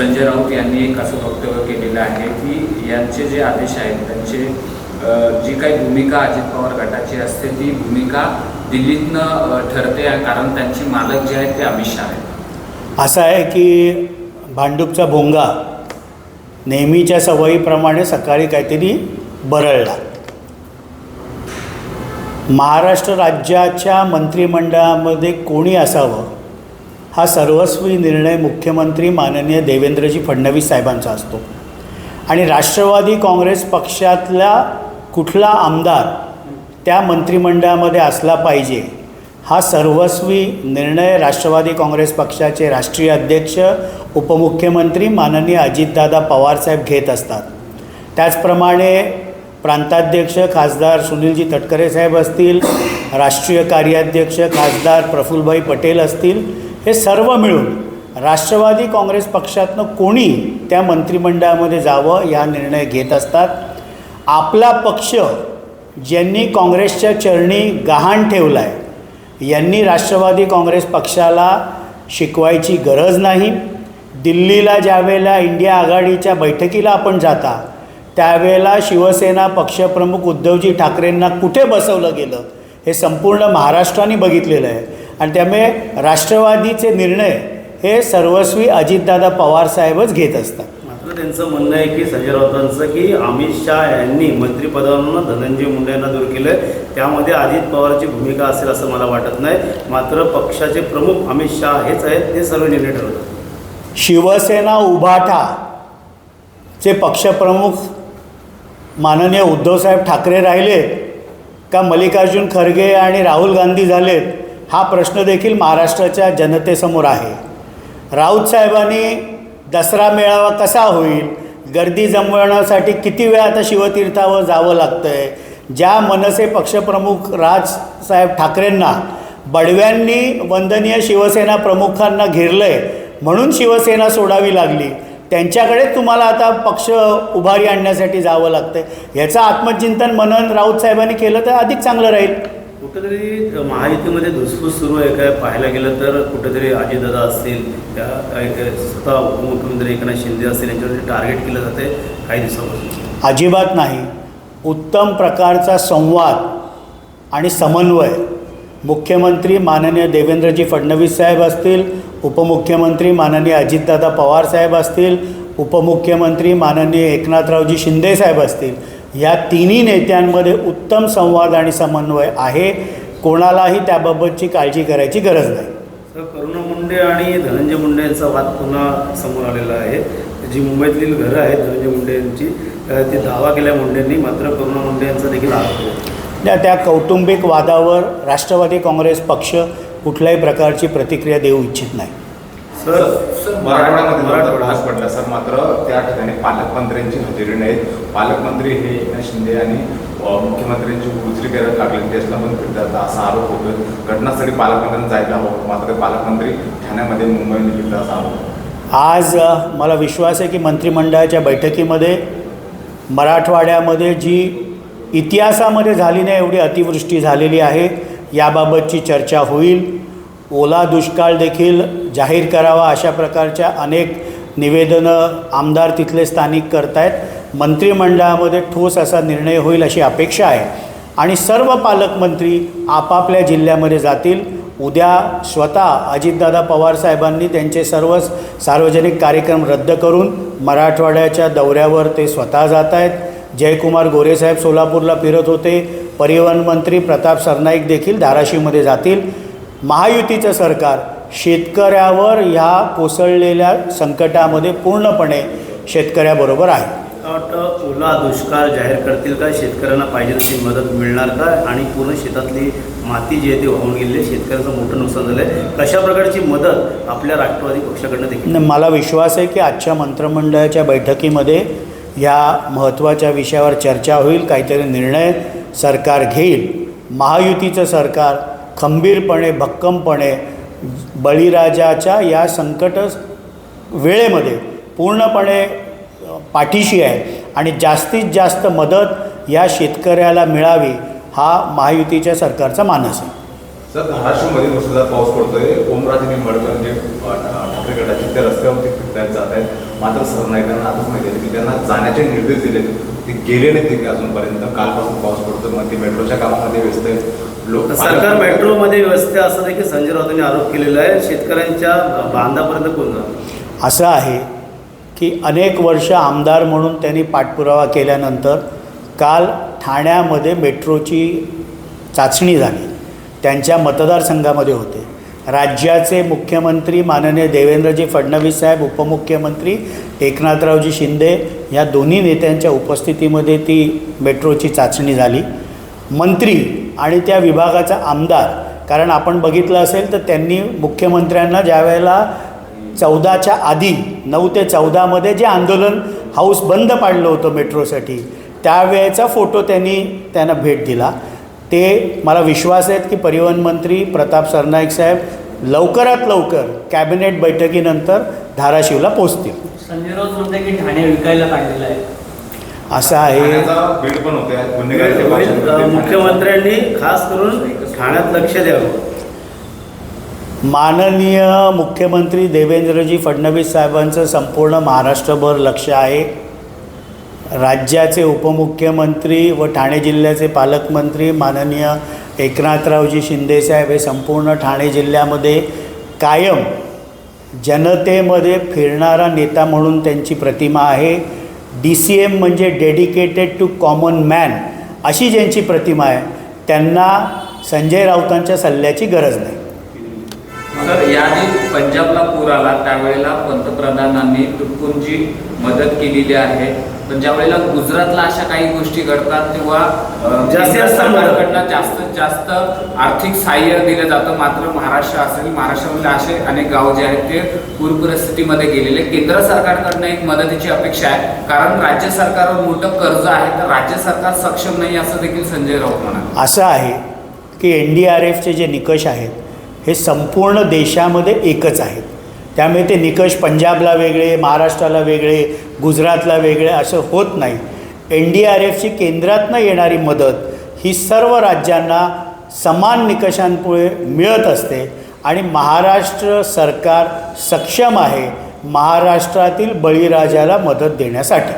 संजय राऊत यांनी एक असं वक्तव्य केलेलं आहे की यांचे जे आदेश आहेत त्यांचे जी काही भूमिका अजित पवार गटाची असते ती भूमिका दिल्लीतनं ठरते कारण त्यांचे मालक जे आहेत ते अमित शहा आहेत. असं आहे की भांडूपचा भोंगा नेहमीच्या सवयीप्रमाणे सकाळी काहीतरी बरळला. महाराष्ट्र राज्याच्या मंत्रिमंडळामध्ये कोणी असावं? हा सर्वस्वी निर्णय मुख्यमंत्री माननीय देवेंद्रजी फडणवीस साहेबांचा असतो. आणि राष्ट्रवादी काँग्रेस पक्षातला कुठला आमदार त्या मंत्रिमंडळामध्ये असला पाहिजे हा सर्वस्वी निर्णय राष्ट्रवादी काँग्रेस पक्षाचे राष्ट्रीय अध्यक्ष उपमुख्यमंत्री माननीय अजितदादा पवारसाहेब घेत असतात. त्याचप्रमाणे प्रांताध्यक्ष खासदार सुनीलजी तटकरे साहेब असतील राष्ट्रीय कार्याध्यक्ष खासदार प्रफुल्लभाई पटेल असतील हे सर्व मिळून राष्ट्रवादी काँग्रेस पक्षातनं कोणी त्या मंत्रिमंडळामध्ये जावं या निर्णय घेत असतात? आपला पक्ष ज्यांनी काँग्रेसच्या चरणी गहाण ठेवला आहे यांनी राष्ट्रवादी काँग्रेस पक्षाला शिकवायची गरज नाही. दिल्लीला ज्यावेळेला इंडिया आघाडीच्या बैठकीला आपण जाता त्यावेळेला शिवसेना पक्षप्रमुख उद्धवजी ठाकरेंना कुठे बसवलं गेलं हे संपूर्ण महाराष्ट्राने बघितलेलं आहे. आणि त्यामुळे राष्ट्रवादीचे निर्णय हे सर्वस्वी अजितदादा पवारसाहेबच घेत असतात. मात्र त्यांचं म्हणणं आहे की संजय राऊतांचं की अमित शहा यांनी मंत्रिपदावरून धनंजय मुंडे यांना दूर केलं त्यामध्ये अजित पवारची भूमिका असेल असं मला वाटत नाही. मात्र पक्षाचे प्रमुख अमित शहा हेच आहेत ते सर्व निर्णय ठरवतात. शिवसेना उभाटा चे पक्षप्रमुख माननीय उद्धवसाहेब ठाकरे राहिलेत का? मल्लिकार्जुन खरगे आणि राहुल गांधी झालेत? हा प्रश्न देखील महाराष्ट्राच्या जनतेसमोर आहे. राऊत साहेबांनी दसरा मेळावा कसा होईल गर्दी जमवण्यासाठी किती वेळा आता शिवतीर्थावर जावं लागतं आहे ज्या मनसे पक्षप्रमुख राजसाहेब ठाकरेंना बडव्यांनी वंदनीय शिवसेना प्रमुखांना घेरलं आहे म्हणून शिवसेना सोडावी लागली. त्यांच्याकडे तुम्हाला आता पक्ष उभारी आणण्यासाठी जावं लागतं याचं आत्मचिंतन मनन राऊत साहेबांनी केलं तर अधिक चांगलं राहील. कुठेतरी महायुतीमध्ये धुसफूस सुरू आहे काय पाहायला गेलं तर कुठेतरी अजितदादा असतील त्या काही काही स्वतः उपमुख्यमंत्री एकनाथ शिंदे असतील यांच्यावरती टार्गेट केलं जाते काही दिवसापासून. अजिबात नाही. उत्तम प्रकारचा संवाद आणि समन्वय. मुख्यमंत्री माननीय देवेंद्रजी फडणवीस साहेब असतील उपमुख्यमंत्री माननीय अजितदादा पवार साहेब असतील उपमुख्यमंत्री माननीय एकनाथरावजी शिंदे साहेब असतील या तिन्ही नेत्यांमध्ये उत्तम संवाद आणि समन्वय आहे. कोणालाही त्याबाबतची काळजी करायची गरज नाही. तर करुणा मुंडे आणि धनंजय मुंडे यांचा वाद पुन्हा समोर आलेला आहे. जी मुंबईतली घरं आहेत धनंजय मुंडे यांची ती दावा केल्या मुंडेंनी मात्र करुणा मुंडे यांचा देखील त्या त्या कौटुंबिक वादावर राष्ट्रवादी काँग्रेस पक्ष कुठल्याही प्रकारची प्रतिक्रिया देऊ इच्छित नाही. सर मराठवाड्यामध्ये जोरदार भाग पडला सर मात्र त्या ठिकाणी पालकमंत्र्यांची हजेरी नाहीत. पालकमंत्री हे एकनाथ शिंदे आणि मुख्यमंत्र्यांची उजरी करत लागले त्याला पण फिरतात असा आरोप होतो घटनास्थळी पालकमंत्र्यांना जायला हवं मात्र पालकमंत्री ठाण्यामध्ये मुंबईने फिरतात असा आरोप. आज मला विश्वास आहे की मंत्रिमंडळाच्या बैठकीमध्ये मराठवाड्यामध्ये जी इतिहासामध्ये झाली नाही एवढी अतिवृष्टी झालेली आहे याबाबतची चर्चा होईल. ओला दुष्काळ देखील जाहीर करावा अशा प्रकारच्या अनेक निवेदनं आमदार तिथले स्थानिक करतायत. मंत्रिमंडळामध्ये ठोस असा निर्णय होईल अशी अपेक्षा आहे. आणि सर्व पालकमंत्री आपापल्या जिल्ह्यामध्ये जातील. उद्या स्वतः अजितदादा पवार साहेबांनी त्यांचे सर्व सार्वजनिक कार्यक्रम रद्द करून मराठवाड्याच्या दौऱ्यावर ते स्वतः जात आहेत जयकुमार गोरेसाहेब सोलापूरला फिरत होते. परिवहन मंत्री प्रताप सरनाईक देखील धाराशिवमध्ये जातील. महायुतीचं सरकार शेतकऱ्यावर ह्या कोसळलेल्या संकटामध्ये पूर्णपणे शेतकऱ्याबरोबर आहे. वाटतं ओला दुष्काळ जाहीर करतील का? शेतकऱ्यांना पाहिजे तशी मदत मिळणार का? आणि पूर्ण शेतातली माती जी आहे ती वाहून गेलेली आहे. शेतकऱ्यांचं मोठं नुकसान झालं आहे कशा प्रकारची मदत आपल्या राष्ट्रवादी पक्षाकडनं देखील? मला विश्वास आहे की आजच्या मंत्रिमंडळाच्या बैठकीमध्ये या महत्त्वाच्या विषयावर चर्चा होईल काहीतरी निर्णय सरकार घेईल. महायुतीचं सरकार खंबीरपणे भक्कमपणे बळीराजाच्या या संकट वेळेमध्ये पूर्णपणे पाठीशी आहे आणि जास्तीत जास्त मदत या शेतकऱ्याला मिळावी हा महायुतीच्या सरकारचा मानस आहे. सर धाराशिवमध्ये मुसळधार पाऊस पडतोय. ओमराजे निंबाळकर जे ठाकरे गटाचे ते रस्त्यावरती फिरतायत जात आहेत मात्र सरनाईकांना आताच माहिती आहे की त्यांना जाण्याचे निर्देश दिले ते गेले नाहीत तिथे अजूनपर्यंत. कालपासून पाऊस पडतो मग ते मेट्रोच्या कामामध्ये व्यस्त आहेत. लोक सरकार मेट्रोमध्ये व्यवस्थित असं देखील संजय राऊतांनी आरोप केलेला आहे. शेतकऱ्यांच्या बांधापर्यंत कोण असं आहे की अनेक वर्ष आमदार म्हणून त्यांनी पाठपुरावा केल्यानंतर काल ठाण्यामध्ये मेट्रोची चाचणी झाली. त्यांच्या मतदारसंघामध्ये होते. राज्याचे मुख्यमंत्री माननीय देवेंद्रजी फडणवीस साहेब उपमुख्यमंत्री एकनाथरावजी शिंदे या दोन्ही नेत्यांच्या उपस्थितीमध्ये ती मेट्रोची चाचणी झाली. मंत्री आणि त्या विभागाचा आमदार कारण आपण बघितलं असेल तर त्यांनी मुख्यमंत्र्यांना ज्या वेळेला चौदाच्या आधी नऊ ते चौदामध्ये जे आंदोलन हाऊस बंद पाडलं होतं मेट्रोसाठी त्यावेळेचा फोटो त्यांनी त्यांना भेट दिला. ते मला विश्वास आहे की परिवहन मंत्री प्रताप सरनाईक साहेब लवकरात लवकर कॅबिनेट बैठकीनंतर धाराशिवला पोचतील संजय राऊत म्हणते की ठाणे विकायला काढलेलं आहे. असं आहे. मुख्यमंत्र्यांनी खास करून ठाण्यात लक्ष द्यावं. माननीय मुख्यमंत्री देवेंद्रजी फडणवीस साहेबांचं संपूर्ण महाराष्ट्रभर लक्ष आहे. राज्याचे उपमुख्यमंत्री व ठाणे जिल्ह्याचे पालकमंत्री माननीय एकनाथरावजी शिंदेसाहेब हे संपूर्ण ठाणे जिल्ह्यामध्ये कायम जनतेमध्ये फिरणारा नेता म्हणून त्यांची प्रतिमा आहे. डी सी एम म्हणजे डेडिकेटेड टू कॉमन मॅन अशी ज्यांची प्रतिमा आहे त्यांना संजय राऊतांच्या सल्ल्याची गरज नाही. सर याआधी पंजाबला पूर आला त्यावेळेला पंतप्रधानांनी तुटपूंची मदत केलेली आहे. पण ज्या वेळेला गुजरातला अशा काही गोष्टी घडतात तेव्हा जास्तीत. सरकारकडनं जास्तीत जास्त आर्थिक सहाय्य दिलं जातं. मात्र महाराष्ट्र असेल महाराष्ट्रामधले असे अनेक गाव जे आहेत ते पूर परिस्थितीमध्ये गेलेले. केंद्र सरकारकडनं एक मदतीची अपेक्षा आहे. कारण राज्य सरकारवर मोठं कर्ज आहे तर राज्य सरकार सक्षम नाही असं देखील संजय राऊत म्हणाले. असं आहे की एन डी आर एफचे जे निकष आहेत हे संपूर्ण देशामध्ये एकच आहेत. त्यामुळे ते निकष पंजाबला वेगळे महाराष्ट्राला वेगळे गुजरातला वेगळे असं होत नाही. एन डी आर एफची केंद्रातनं येणारी मदत ही सर्व राज्यांना समान निकषांपुढे मिळत असते आणि महाराष्ट्र सरकार सक्षम आहे महाराष्ट्रातील बळीराजाला मदत देण्यासाठी.